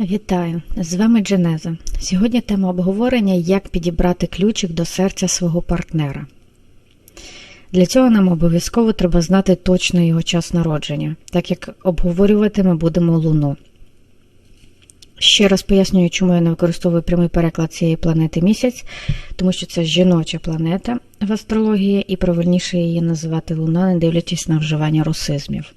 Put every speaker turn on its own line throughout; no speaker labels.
Вітаю! З вами Дженеза. Сьогодні тема обговорення як підібрати ключик до серця свого партнера. Для цього нам обов'язково треба знати точно його час народження, так як обговорювати ми будемо Луну. Ще раз пояснюю, чому я не використовую прямий переклад цієї планети місяць, тому що це жіноча планета в астрології, і правильніше її називати Луна, не дивлячись на вживання русизмів.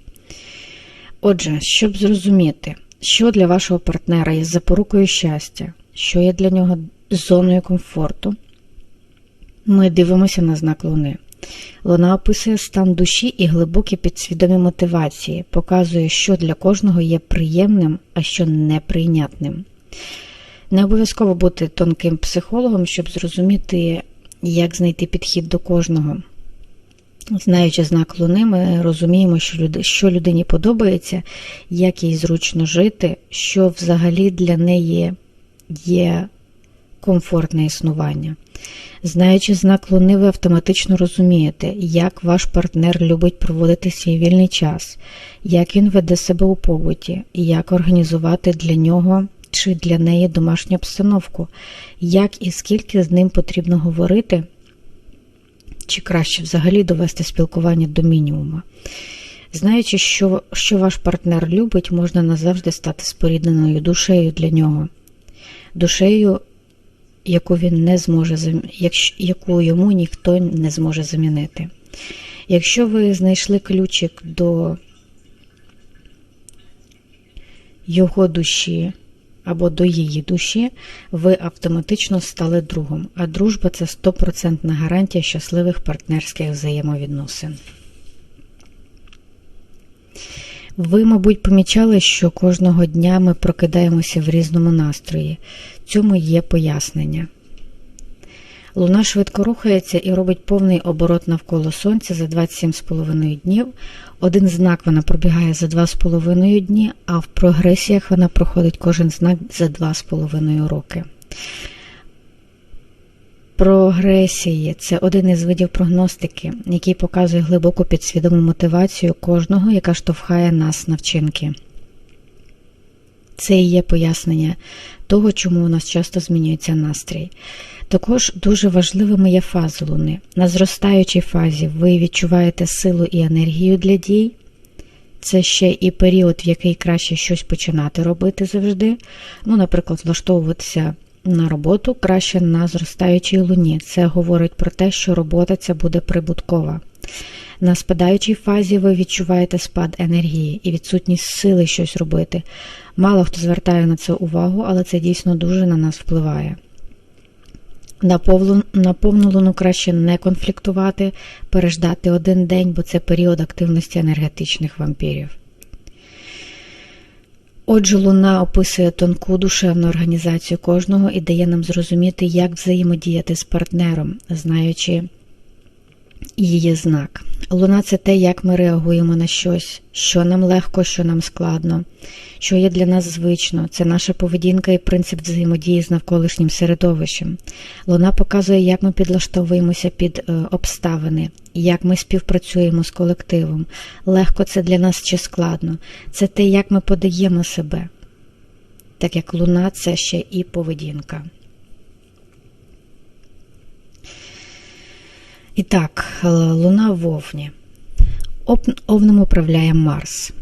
Отже, щоб зрозуміти, що для вашого партнера є запорукою щастя, що є для нього зоною комфорту, ми дивимося на знак Луни. Луна описує стан душі і глибокі підсвідомі мотивації, показує, що для кожного є приємним, а що неприйнятним. Не обов'язково бути тонким психологом, щоб зрозуміти, як знайти підхід до кожного. Знаючи знак Луни, ми розуміємо, що люд... що людині подобається, як їй зручно жити, що взагалі для неї є комфортне існування. Знаючи знак Луни, ви автоматично розумієте, як ваш партнер любить проводити свій вільний час, як він веде себе у побуті, як організувати для нього чи для неї домашню обстановку, як і скільки з ним потрібно говорити чи краще взагалі довести спілкування до мінімума. Знаючи, що що ваш партнер любить, можна назавжди стати спорідненою душею для нього, душею, яку він не зможе яку йому ніхто не зможе замінити. Якщо ви знайшли ключик до його душі, або до її душі, ви автоматично стали другом, а дружба це стопроцентна гарантія щасливих партнерських взаємовідносин. Ви, мабуть, помічали, що кожного дня ми прокидаємося в різному настрої. Цьому є пояснення. Луна швидко рухається і робить повний оборот навколо Сонця за 27,5 днів. Один знак вона пробігає за 2,5 дні, а в прогресіях вона проходить кожен знак за 2,5 роки. Прогресії це один із видів прогностики, який показує глибоку підсвідому мотивацію кожного, яка штовхає нас на вчинки. Це і є пояснення того, чому у нас часто змінюється настрій. Також дуже важливими є фази Луни. На зростаючій фазі ви відчуваєте силу і енергію для дій. Це ще і період, в який краще щось починати робити завжди. Ну, Наприклад, влаштовуватися на роботу краще на зростаючій луні. Це говорить про те, що робота ця буде прибуткова. На спадаючій фазі ви відчуваєте спад енергії і відсутність сили щось робити. Мало хто звертає на це увагу, але це дійсно дуже на нас впливає. На повну, на повну луну краще не конфліктувати, переждати один день, бо це період активності енергетичних вампірів. Отже, луна описує тонку душевну організацію кожного і дає нам зрозуміти, як взаємодіяти з партнером, знаючи її знак. Луна це те, як ми реагуємо на щось, що нам легко, що нам складно, що є для нас звично. Це наша поведінка і принцип взаємодії з навколишнім середовищем. Луна показує, як ми підлаштовуємося під е, обставини, як ми співпрацюємо з колективом. Легко це для нас чи складно. Це те, як ми подаємо себе. Так як луна це ще і поведінка. І так, е, луна в Овні. Овном управляє Марс.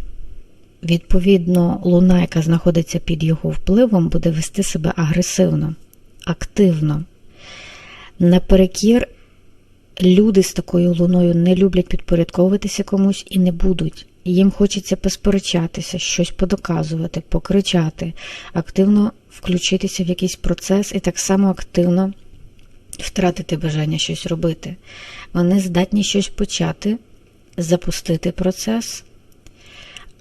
Відповідно, луна, яка знаходиться під його впливом, буде вести себе агресивно, активно. Наперекір, люди з такою луною не люблять підпорядковуватися комусь і не будуть. Їм хочеться посперечатися, щось подоказувати, покричати, активно включитися в якийсь процес і так само активно втратити бажання щось робити. Вони здатні щось почати, запустити процес,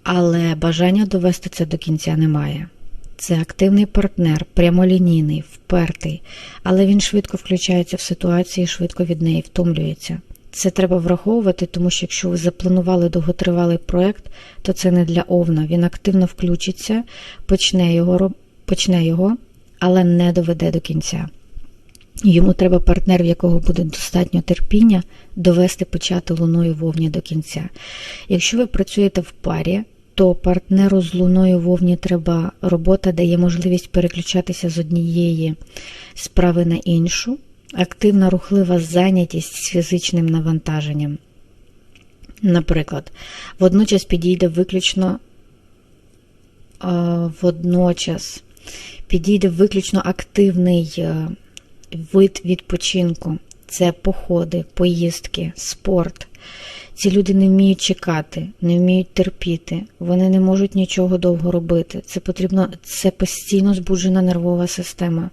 але бажання довести це до кінця немає. Це активний партнер, прямолінійний, впертий, але він швидко включається в ситуацію і швидко від неї втомлюється. Це треба враховувати, тому що якщо ви запланували довготривалий проєкт, то це не для овна. Він активно включиться, почне його, почне його, але не доведе до кінця. Йому треба партнер, в якого буде достатньо терпіння довести почати луною вовні до кінця. Якщо ви працюєте в парі, то партнеру з луною вовні треба робота дає можливість переключатися з однієї справи на іншу, активна рухлива зайнятість з фізичним навантаженням. Наприклад, водночас підійде виключно водночас підійде виключно активний е, вид відпочинку. Це походи, поїздки, спорт. Ці люди не вміють чекати, не вміють терпіти, вони не можуть нічого довго робити. Це потрібно, це постійно збуджена нервова система.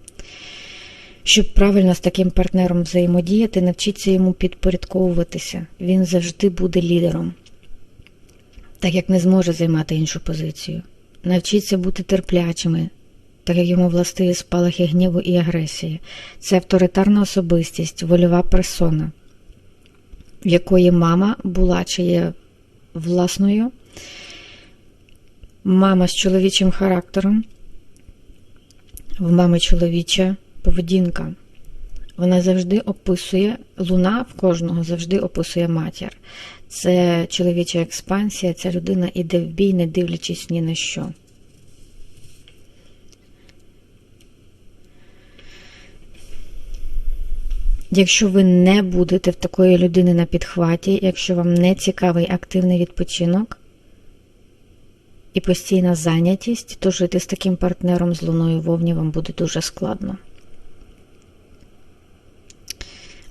Щоб правильно з таким партнером взаємодіяти, навчіться йому підпорядковуватися. Він завжди буде лідером, так як не зможе займати іншу позицію. Навчіться бути терплячими, так як йому властиві спалахи гніву і агресії. Це авторитарна особистість, вольова персона, в якої мама була чи є власною, мама з чоловічим характером, в мами чоловіча поведінка. Вона завжди описує, луна в кожного завжди описує матір. Це чоловіча експансія, ця людина іде в бій, не дивлячись ні на що. Якщо ви не будете в такої людини на підхваті, якщо вам не цікавий активний відпочинок і постійна зайнятість, то жити з таким партнером з луною вовні вам буде дуже складно.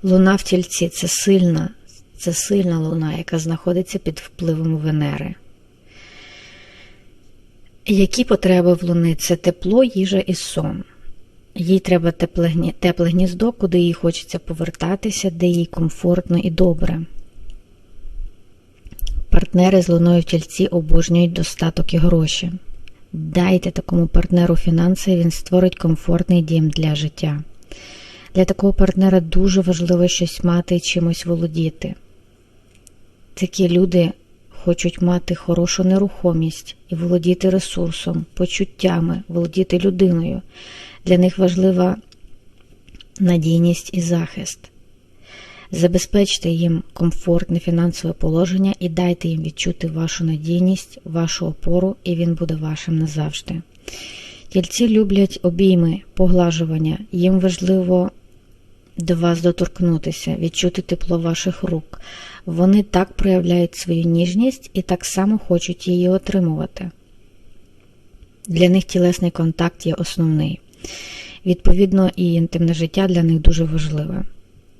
Луна в тільці це сильна, це сильна луна, яка знаходиться під впливом Венери. Які потреби в луни? Це тепло, їжа і сон. Їй треба тепле, гніздо, куди їй хочеться повертатися, де їй комфортно і добре. Партнери з луною в тільці обожнюють достаток і гроші. Дайте такому партнеру фінанси, він створить комфортний дім для життя. Для такого партнера дуже важливо щось мати і чимось володіти. Такі люди хочуть мати хорошу нерухомість і володіти ресурсом, почуттями, володіти людиною. Для них важлива надійність і захист. Забезпечте їм комфортне фінансове положення і дайте їм відчути вашу надійність, вашу опору, і він буде вашим назавжди. Тільці люблять обійми, поглажування, їм важливо до вас доторкнутися, відчути тепло ваших рук. Вони так проявляють свою ніжність і так само хочуть її отримувати. Для них тілесний контакт є основний. Відповідно, і інтимне життя для них дуже важливе.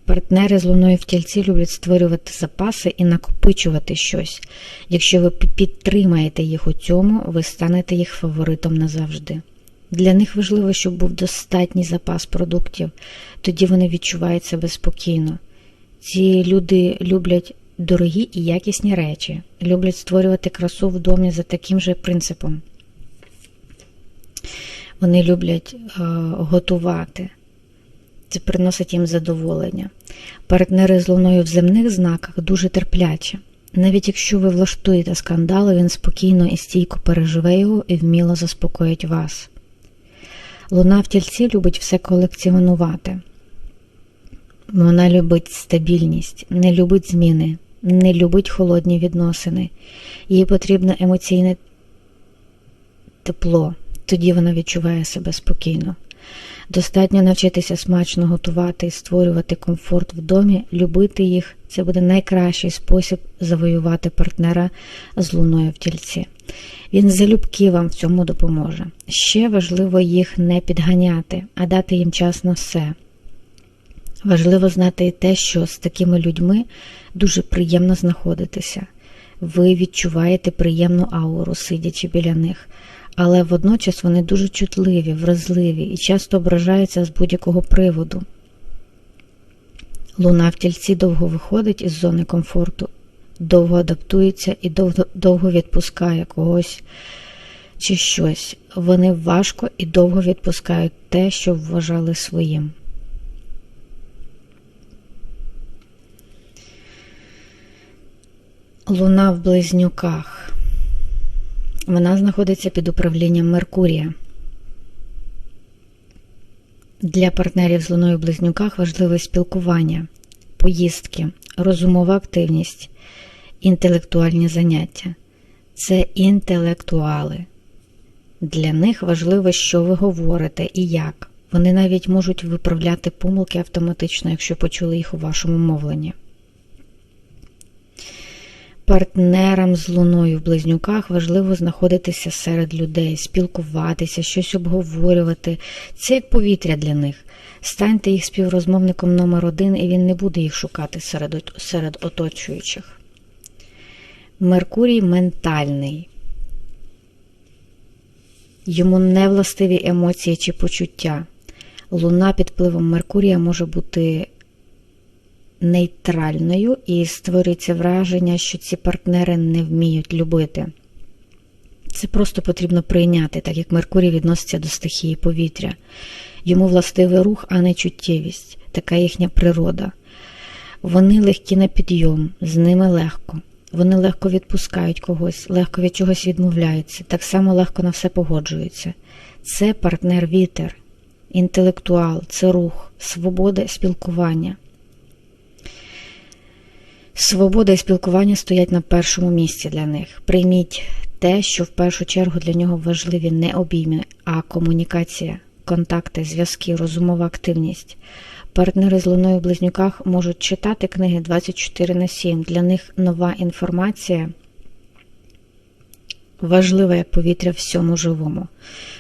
Партнери з луною в тільці люблять створювати запаси і накопичувати щось. Якщо ви підтримаєте їх у цьому, ви станете їх фаворитом назавжди. Для них важливо, щоб був достатній запас продуктів, тоді вони відчувають себе спокійно. Ці люди люблять дорогі і якісні речі, люблять створювати красу в домі за таким же принципом. Вони люблять е, готувати. Це приносить їм задоволення. Партнери з луною в земних знаках дуже терплячі. Навіть якщо ви влаштуєте скандали, він спокійно і стійко переживе його і вміло заспокоїть вас. Луна в тільці любить все колекціонувати. Вона любить стабільність, не любить зміни, не любить холодні відносини. Їй потрібне емоційне тепло, тоді вона відчуває себе спокійно. Достатньо навчитися смачно готувати і створювати комфорт в домі, любити їх це буде найкращий спосіб завоювати партнера з луною в тільці. Він залюбки вам в цьому допоможе. Ще важливо їх не підганяти, а дати їм час на все. Важливо знати і те, що з такими людьми дуже приємно знаходитися. Ви відчуваєте приємну ауру, сидячи біля них, але водночас вони дуже чутливі, вразливі і часто ображаються з будь-якого приводу. Луна в тільці довго виходить із зони комфорту, довго адаптується і довго, довго відпускає когось чи щось. Вони важко і довго відпускають те, що вважали своїм. Луна в близнюках. Вона знаходиться під управлінням Меркурія. Для партнерів з луною в близнюках важливе спілкування, поїздки, розумова активність, інтелектуальні заняття. це інтелектуали. Для них важливо, що ви говорите і як. Вони навіть можуть виправляти помилки автоматично, якщо почули їх у вашому мовленні. Партнерам з луною в близнюках важливо знаходитися серед людей, спілкуватися, щось обговорювати. Це як повітря для них. Станьте їх співрозмовником номер один, і він не буде їх шукати серед, серед оточуючих. Меркурій ментальний. Йому не властиві емоції чи почуття. Луна під впливом Меркурія може бути нейтральною і створюється враження, що ці партнери не вміють любити. Це просто потрібно прийняти, так як Меркурій відноситься до стихії повітря. Йому властивий рух, а не чуттєвість, така їхня природа. Вони легкі на підйом, з ними легко. Вони легко відпускають когось, легко від чогось відмовляються, так само легко на все погоджуються. Це партнер вітер, інтелектуал, це рух, свобода спілкування. Свобода і спілкування стоять на першому місці для них. Прийміть те, що в першу чергу для нього важливі не обійми, а комунікація, контакти, зв'язки, розумова активність. Партнери з луною в близнюках можуть читати книги 24 на 7. Для них нова інформація важлива як повітря всьому живому.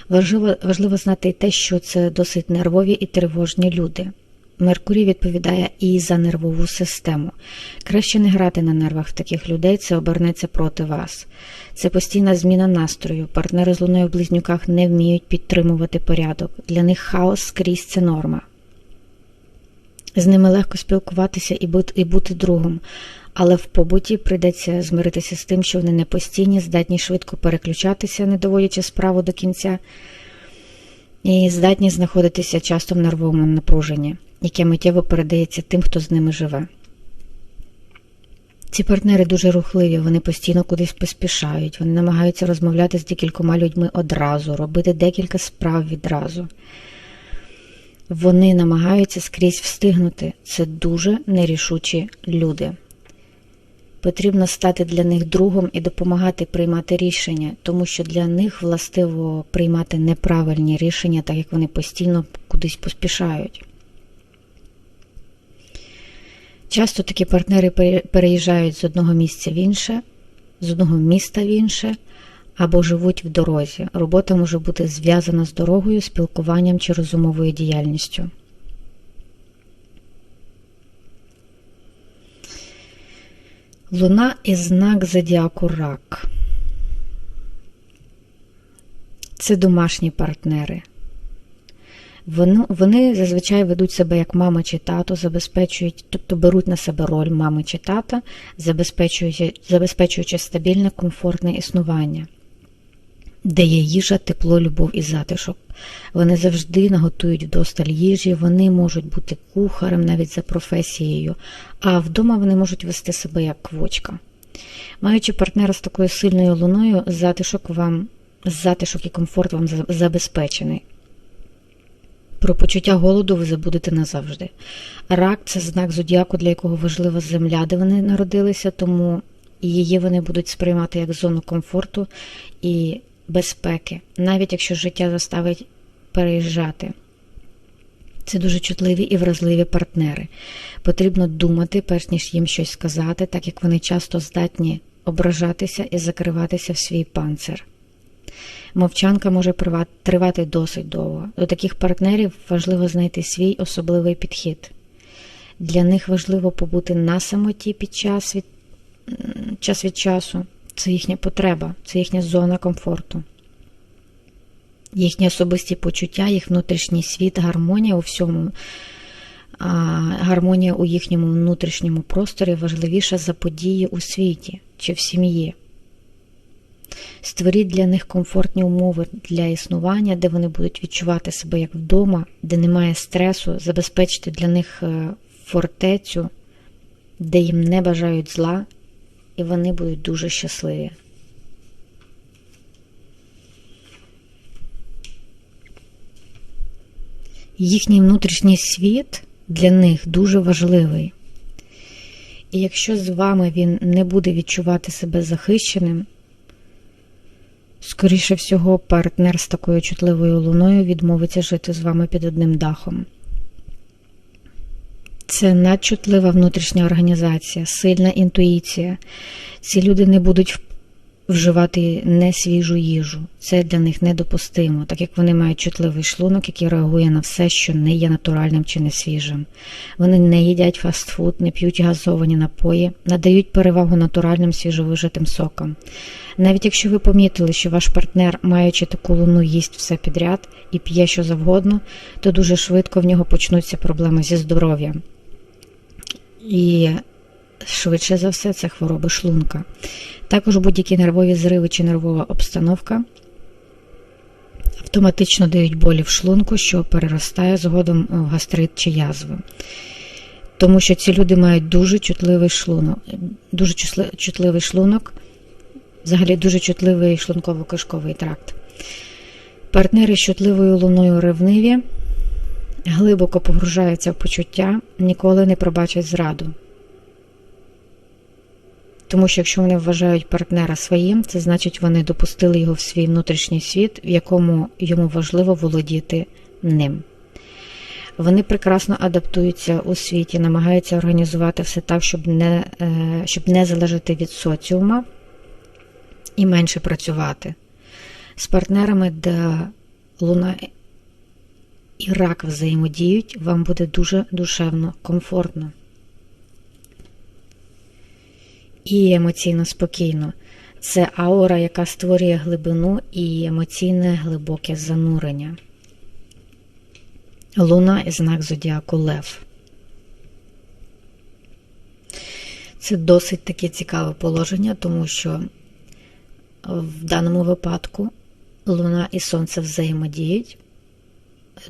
Важливо, важливо знати і те, що це досить нервові і тривожні люди. Меркурій відповідає і за нервову систему. Краще не грати на нервах в таких людей, це обернеться проти вас. Це постійна зміна настрою. Партнери з луною в близнюках не вміють підтримувати порядок. Для них хаос скрізь це норма. З ними легко спілкуватися і бути, другом, але в побуті прийдеться змиритися з тим, що вони не постійні, здатні швидко переключатися, не доводячи справу до кінця, і здатні знаходитися часто в нервовому напруженні яке миттєво передається тим, хто з ними живе. Ці партнери дуже рухливі, вони постійно кудись поспішають, вони намагаються розмовляти з декількома людьми одразу, робити декілька справ відразу. Вони намагаються скрізь встигнути. Це дуже нерішучі люди. Потрібно стати для них другом і допомагати приймати рішення, тому що для них властиво приймати неправильні рішення, так як вони постійно кудись поспішають. Часто такі партнери переїжджають з одного місця в інше, з одного міста в інше або живуть в дорозі. Робота може бути зв'язана з дорогою, спілкуванням чи розумовою діяльністю. Луна і знак зодіаку рак. Це домашні партнери. Вони, зазвичай ведуть себе як мама чи тато, забезпечують, тобто беруть на себе роль мами чи тата, забезпечуючи, забезпечуючи стабільне, комфортне існування, де є їжа, тепло, любов і затишок. Вони завжди наготують вдосталь їжі, вони можуть бути кухарем навіть за професією, а вдома вони можуть вести себе як квочка. Маючи партнера з такою сильною луною, затишок вам, затишок і комфорт вам забезпечений. Про почуття голоду ви забудете назавжди. Рак це знак зодіаку, для якого важлива земля, де вони народилися, тому її вони будуть сприймати як зону комфорту і безпеки, навіть якщо життя заставить переїжджати. Це дуже чутливі і вразливі партнери. Потрібно думати, перш ніж їм щось сказати, так як вони часто здатні ображатися і закриватися в свій панцир. Мовчанка може тривати досить довго. До таких партнерів важливо знайти свій особливий підхід. Для них важливо побути на самоті під час від, час від часу. Це їхня потреба, це їхня зона комфорту. Їхні особисті почуття, їх внутрішній світ, гармонія у всьому, а гармонія у їхньому внутрішньому просторі важливіша за події у світі чи в сім'ї. Створіть для них комфортні умови для існування, де вони будуть відчувати себе як вдома, де немає стресу, забезпечте для них е, фортецю, де їм не бажають зла, і вони будуть дуже щасливі. Їхній внутрішній світ для них дуже важливий. І якщо з вами він не буде відчувати себе захищеним, Скоріше всього, партнер з такою чутливою луною відмовиться жити з вами під одним дахом. Це надчутлива внутрішня організація, сильна інтуїція. Ці люди не будуть вживати несвіжу їжу. Це для них недопустимо, так як вони мають чутливий шлунок, який реагує на все, що не є натуральним чи не свіжим. Вони не їдять фастфуд, не п'ють газовані напої, надають перевагу натуральним свіжовижитим сокам. Навіть якщо ви помітили, що ваш партнер, маючи таку луну, їсть все підряд і п'є що завгодно, то дуже швидко в нього почнуться проблеми зі здоров'ям. І швидше за все це хвороби шлунка. Також будь-які нервові зриви чи нервова обстановка автоматично дають болі в шлунку, що переростає згодом в гастрит чи язву. Тому що ці люди мають дуже чутливий шлунок, дуже чутливий шлунок, взагалі дуже чутливий шлунково-кишковий тракт. Партнери з чутливою луною ревниві глибоко погружаються в почуття, ніколи не пробачать зраду. Тому що якщо вони вважають партнера своїм, це значить вони допустили його в свій внутрішній світ, в якому йому важливо володіти ним. Вони прекрасно адаптуються у світі, намагаються організувати все так, щоб не, е, щоб не залежати від соціума і менше працювати. З партнерами, де луна і рак взаємодіють, вам буде дуже душевно комфортно і емоційно спокійно. Це аура, яка створює глибину і емоційне глибоке занурення. Луна і знак Зодіаку Лев. Це досить таке цікаве положення, тому що в даному випадку Луна і Сонце взаємодіють.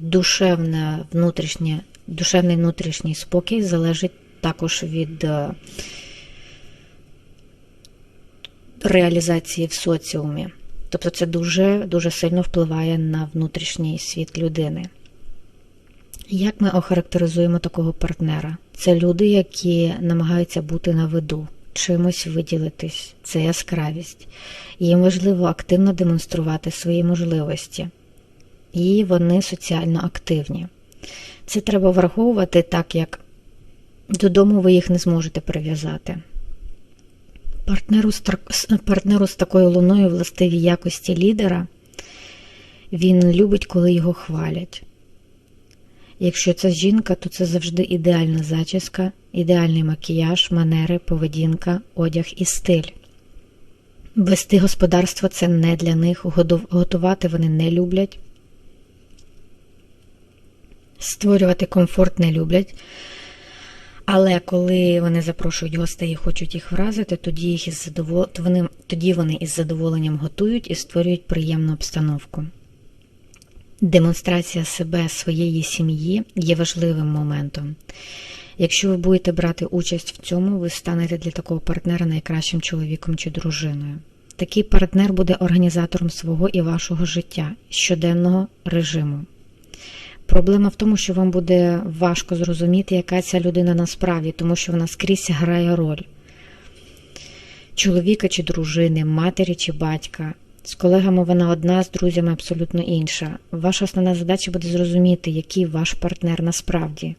Душевне внутрішнє, Душевний внутрішній спокій залежить також від е, реалізації в соціумі. Тобто це дуже дуже сильно впливає на внутрішній світ людини. Як ми охарактеризуємо такого партнера? Це люди, які намагаються бути на виду, чимось виділитись, це яскравість. Їм важливо активно демонструвати свої можливості, і вони соціально активні. Це треба враховувати так, як додому ви їх не зможете прив'язати. Партнеру з, партнеру з такою луною властиві якості лідера, він любить, коли його хвалять. Якщо це жінка, то це завжди ідеальна зачіска, ідеальний макіяж, манери, поведінка, одяг і стиль. Вести господарство це не для них, готувати вони не люблять. Створювати комфорт не люблять. Але коли вони запрошують гостей і хочуть їх вразити, тоді їх із задовол... вони... тоді вони із задоволенням готують і створюють приємну обстановку. Демонстрація себе своєї сім'ї є важливим моментом. Якщо ви будете брати участь в цьому, ви станете для такого партнера найкращим чоловіком чи дружиною. Такий партнер буде організатором свого і вашого життя, щоденного режиму. Проблема в тому, що вам буде важко зрозуміти, яка ця людина насправді, тому що вона скрізь грає роль чоловіка чи дружини, матері чи батька. З колегами вона одна, з друзями абсолютно інша. Ваша основна задача буде зрозуміти, який ваш партнер насправді.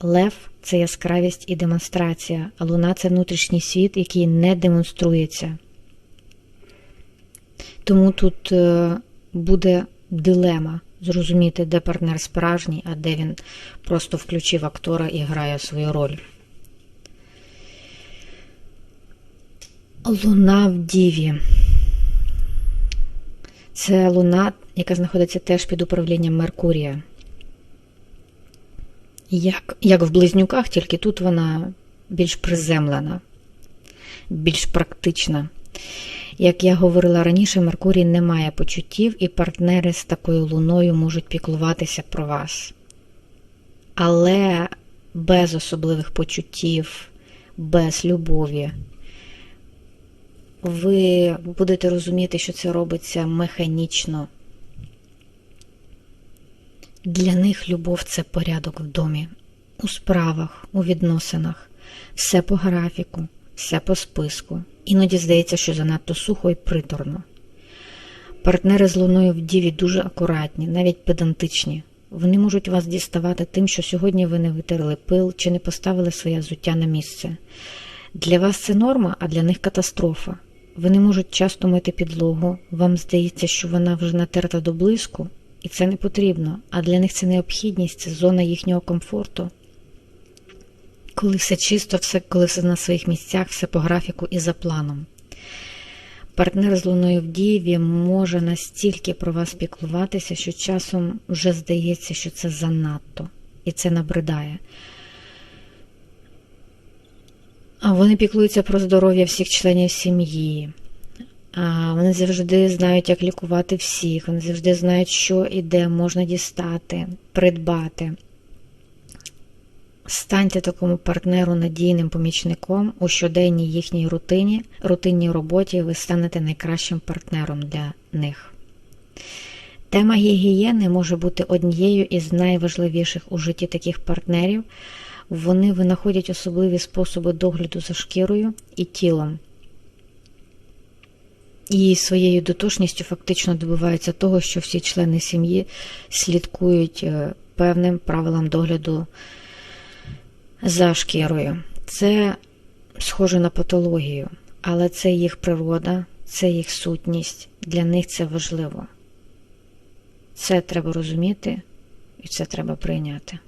Лев це яскравість і демонстрація, а луна це внутрішній світ, який не демонструється. Тому тут е, буде дилема зрозуміти, де партнер справжній, а де він просто включив актора і грає свою роль. Луна в Діві. Це луна, яка знаходиться теж під управлінням Меркурія. Як як в близнюках, тільки тут вона більш приземлена, більш практична. Як я говорила раніше, Меркурій не має почуттів, і партнери з такою луною можуть піклуватися про вас. Але без особливих почуттів, без любові. Ви будете розуміти, що це робиться механічно. Для них любов це порядок в домі, у справах, у відносинах, все по графіку, все по списку. Іноді здається, що занадто сухо і приторно. Партнери з луною в діві дуже акуратні, навіть педантичні. Вони можуть вас діставати тим, що сьогодні ви не витерли пил чи не поставили своє взуття на місце. Для вас це норма, а для них катастрофа. Вони можуть часто мити підлогу, вам здається, що вона вже натерта до блиску, і це не потрібно, а для них це необхідність, це зона їхнього комфорту. Коли все чисто, все, коли все на своїх місцях, все по графіку і за планом. Партнер з луною в дієві може настільки про вас піклуватися, що часом вже здається, що це занадто, і це набридає. А вони піклуються про здоров'я всіх членів сім'ї. А Вони завжди знають, як лікувати всіх, вони завжди знають, що і де можна дістати, придбати. Станьте такому партнеру надійним помічником у щоденній їхній рутині, рутинній роботі, ви станете найкращим партнером для них. Тема гігієни може бути однією із найважливіших у житті таких партнерів. Вони винаходять особливі способи догляду за шкірою і тілом. І своєю дотошністю фактично добиваються того, що всі члени сім'ї слідкують е, певним правилам догляду за шкірою. Це схоже на патологію, але це їх природа, це їх сутність. Для них це важливо. Це треба розуміти і це треба прийняти.